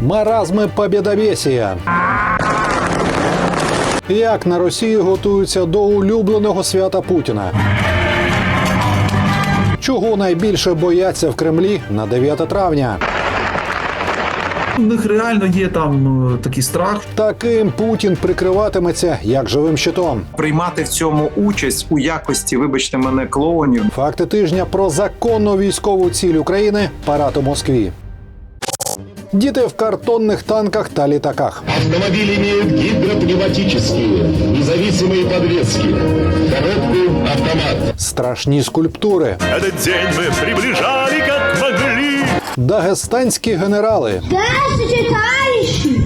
Маразми побєдобєсія. Як на Росії готуються до улюбленого свята Путіна? Чого найбільше бояться в Кремлі на 9 травня? У них реально є там е, такий страх. Таким Путін прикриватиметься як живим щитом. приймати в цьому участь у якості, вибачте мене, клоунів. Факти тижня про законну військову ціль України парад у Москві. Діти в картонних танках та літаках. Автомобиль имеет гидропневматические, независимые подвески, коробку автомат. Страшні скульптури. Этот день мы приближали как могли. Дагестанські генерали. Здравствуйте, товарищи!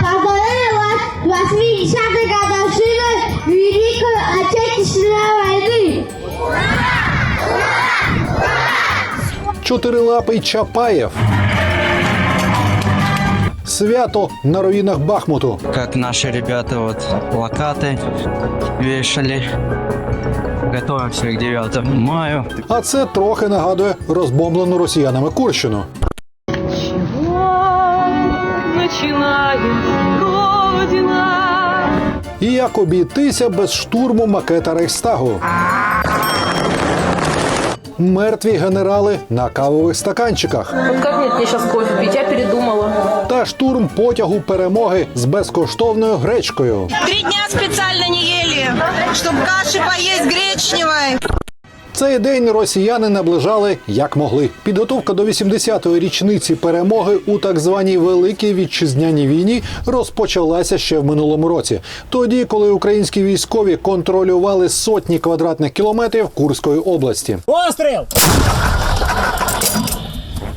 Поздравляю вас с 80-й годовщиной Великой Отечественной войны! Чотирилапий Чапаєв. Свято на руїнах Бахмуту. как наши ребята вот плакаты вешали. Готовимся к 9 маю. А це трохи нагадує розбомблену росіянами Курщину. І як обійтися без штурму макета Рейхстагу. Мертві генерали на кавових стаканчиках. Нет мне кофе пить? Я передумала. Та штурм потягу перемоги з безкоштовною гречкою. Три дня спеціально не їли, щоб каші поїсти гречневой. Цей день росіяни наближали як могли. Підготовка до 80-ї річниці перемоги у так званій великій вітчизняній війні розпочалася ще в минулому році. Тоді, коли українські військові контролювали сотні квадратних кілометрів Курської області. Постріл!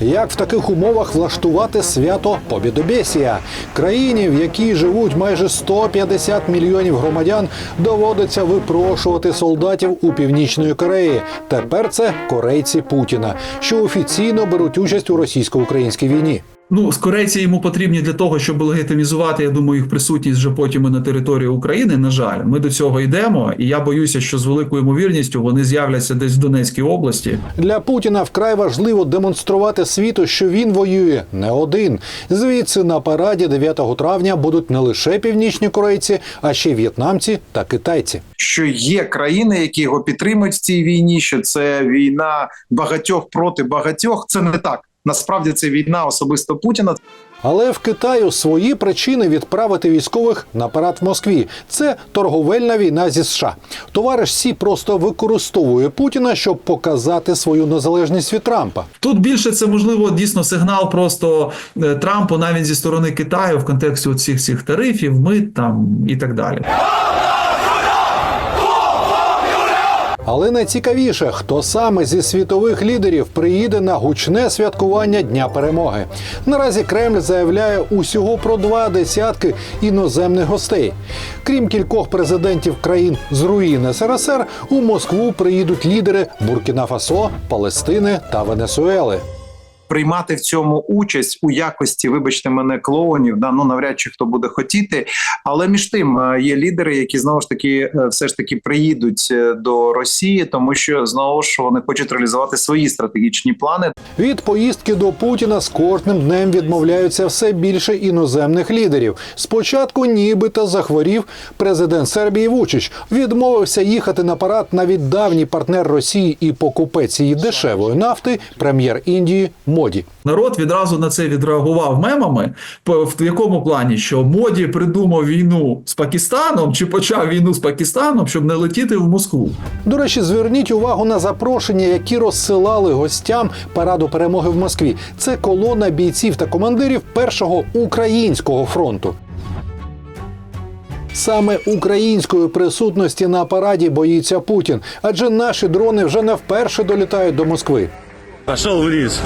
Як в таких умовах влаштувати свято Побідобесія Країні, в якій живуть майже 150 мільйонів громадян, доводиться випрошувати солдатів у північної Кореї. Тепер це корейці Путіна, що офіційно беруть участь у російсько-українській війні. Ну, з корейці йому потрібні для того, щоб легітимізувати, я думаю, їх присутність вже потім і на території України. На жаль, ми до цього йдемо, і я боюся, що з великою ймовірністю вони з'являться десь в Донецькій області. Для Путіна вкрай важливо демонструвати світу, що він воює не один. Звідси на параді 9 травня будуть не лише північні корейці, а ще й в'єтнамці та китайці. Що є країни, які його підтримують в цій війні, що це війна багатьох проти багатьох. Це не так. Насправді це війна особисто Путіна. Але в Китаю свої причини відправити військових на парад в Москві. Це торговельна війна зі США. Товариш Сі просто використовує Путіна, щоб показати свою незалежність від Трампа. Тут більше це можливо дійсно сигнал просто е, Трампу навіть зі сторони Китаю в контексті цих цих тарифів, мит там і так далі. Але найцікавіше, хто саме зі світових лідерів приїде на гучне святкування Дня перемоги. Наразі Кремль заявляє усього про два десятки іноземних гостей. Крім кількох президентів країн з руїн СРСР, у Москву приїдуть лідери Буркіна Фасо, Палестини та Венесуели. Приймати в цьому участь у якості, вибачте мене, клоунів. Да, ну навряд чи хто буде хотіти. Але між тим е, є лідери, які знову ж таки е, все ж таки приїдуть е, до Росії, тому що знову ж вони хочуть реалізувати свої стратегічні плани. Від поїздки до Путіна з кожним днем відмовляються все більше іноземних лідерів. Спочатку, нібито захворів президент Сербії Вучич. Відмовився їхати на парад навіть давній партнер Росії і покупець її дешевої нафти, прем'єр Індії Моді. Народ відразу на це відреагував мемами. По- В якому плані, що моді придумав війну з Пакистаном чи почав війну з Пакистаном, щоб не летіти в Москву. До речі, зверніть увагу на запрошення, які розсилали гостям параду перемоги в Москві. Це колона бійців та командирів першого українського фронту. Саме української присутності на параді боїться Путін, адже наші дрони вже не вперше долітають до Москви. Пошел вниз.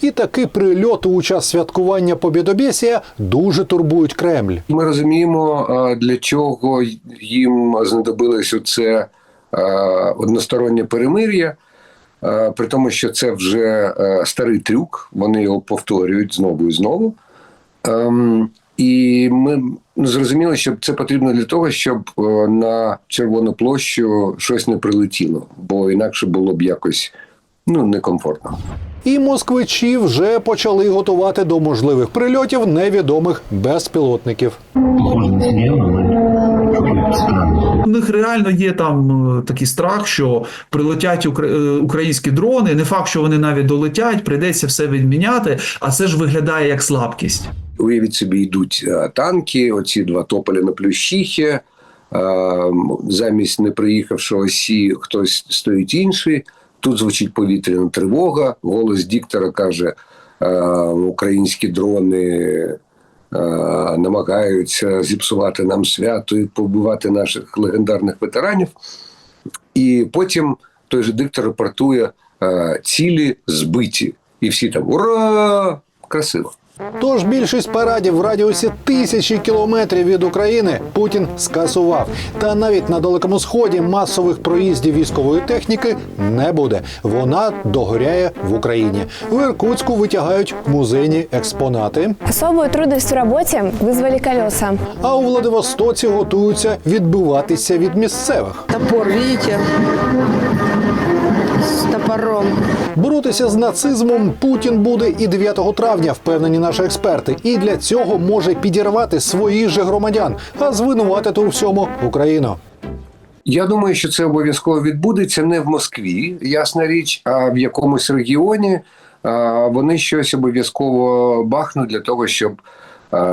І такі прильоти у час святкування Побєдобєсія дуже турбують Кремль. Ми розуміємо, для чого їм знадобилось це одностороннє перемир'я, при тому, що це вже старий трюк, вони його повторюють знову і знову. Ем, І ми зрозуміли, що це потрібно для того, щоб е, на Червону площу щось не прилетіло, бо інакше було б якось ну некомфортно. І москвичі вже почали готувати до можливих прильотів невідомих безпілотників. У них реально є там е, такий страх, що прилетять е, українські дрони. Не факт, що вони навіть долетять, прийдеться все відміняти. А це ж виглядає як слабкість. Уявіть собі, йдуть е, танки, оці два тополі на плющихі. Замість не приїхавшого сі хтось стоїть інший. Тут звучить повітряна тривога. Голос диктора каже: е, українські дрони е, намагаються зіпсувати нам свято і побивати наших легендарних ветеранів. І потім той же диктор рапортує е, цілі збиті. І всі там ура! Красиво. Тож більшість парадів в радіусі тисячі кілометрів від України Путін скасував. Та навіть на далекому сході масових проїздів військової техніки не буде. Вона догоряє в Україні. В Іркутську витягають музейні експонати. Особую трудность в работе вызвали колеса. А у Владивостоці готуються відбиватися від місцевих. Топор, видите? С топором. Боротися з нацизмом Путін буде і 9 травня, впевнені наші експерти. І для цього може підірвати своїх же громадян, а звинуватити у всьому Україну. Я думаю, що це обов'язково відбудеться не в Москві, ясна річ, а в якомусь регіоні. Вони щось обов'язково бахнуть для того, щоб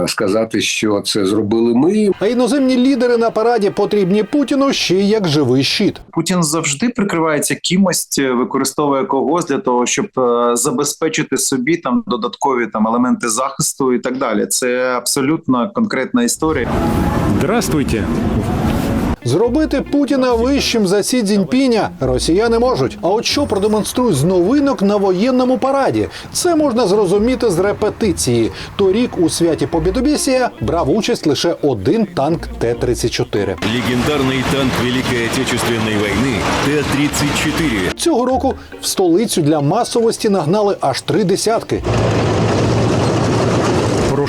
сказати, що це зробили ми. А іноземні лідери на параді потрібні Путіну ще як живий щит. Путін завжди прикривається кимось, е, використовує когось для того, щоб е, забезпечити собі там додаткові там елементи захисту і так далі. Це абсолютно конкретна історія. Здравствуйте. Зробити Путіна вищим за Сі Цзіньпіня росіяни можуть. А от що продемонструють з новинок на воєнному параді? Це можна зрозуміти з репетиції. Торік у святі Побєдобєсія брав участь лише один танк Т-34. Легендарный танк Великой Отечественной войны Т-34. Цього року в столицю для масовості нагнали аж три десятки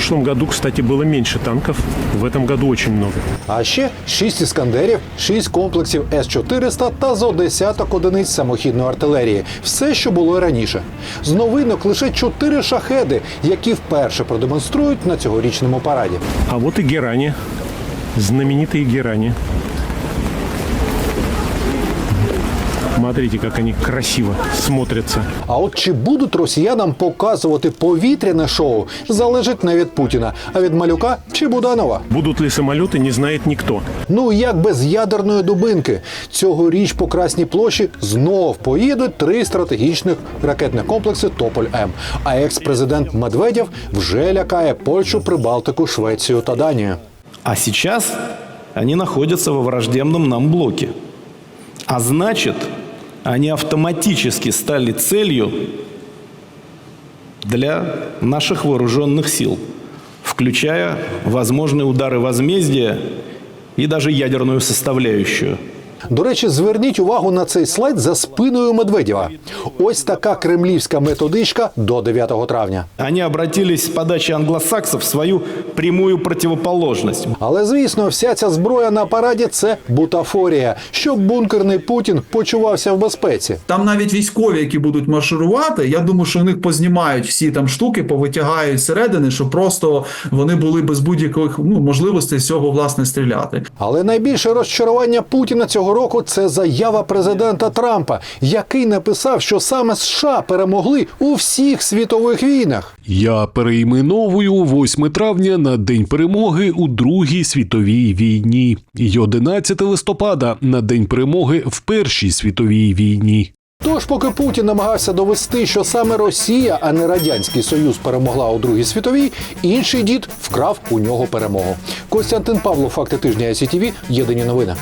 В прошлом году, кстати, было меньше танков. В этом году очень много. А ще 6 іскандерів, 6 комплексів С-400 та зо десяток одиниць самохідної артилерії. Все, що було і раніше. З новинок лише 4 шахеди, які вперше продемонструють на цьогорічному параді. А вот и герани. Знаменитые герани. Смотрите, как они красиво смотрятся. А от чи будуть росіянам показувати повітряне шоу, залежить не від Путіна, а від малюка чи Буданова. Будут ли самолеты, не знает никто. Ну як без ядерної дубинки. Цьогоріч по Красній площі знов поїдуть три стратегічних ракетних комплекси Тополь М. А екс-президент Медведєв вже лякає Польщу, Прибалтику, Швецію та Данію. А сейчас они находятся во враждебном нам блоке. А значит, они автоматически стали целью для наших вооруженных сил, включая возможные удары возмездия и даже ядерную составляющую. До речі, зверніть увагу на цей слайд за спиною Медведєва. Ось така кремлівська методичка до 9 травня. Они обратились с подачи англосаксов в свою прямую противоположность. Але звісно, вся ця зброя на параді це бутафорія, щоб бункерний Путін почувався в безпеці. Там навіть військові, які будуть марширувати, я думаю, що у них познімають всі там штуки, повитягають зсередини, щоб просто вони були без будь-яких ну, можливостей з цього власне стріляти. Але найбільше розчарування Путіна цього року це заява президента Трампа, який написав, що саме США перемогли у всіх світових війнах. Я перейменовую 8 травня на День перемоги у Другій світовій війні і 11 листопада на День перемоги в Першій світовій війні. Тож, поки Путін намагався довести, що саме Росія, а не радянський Союз перемогла у Другій світовій, інший дід вкрав у нього перемогу. Костянтин Павло, факти тижня СІТВ, єдині новини.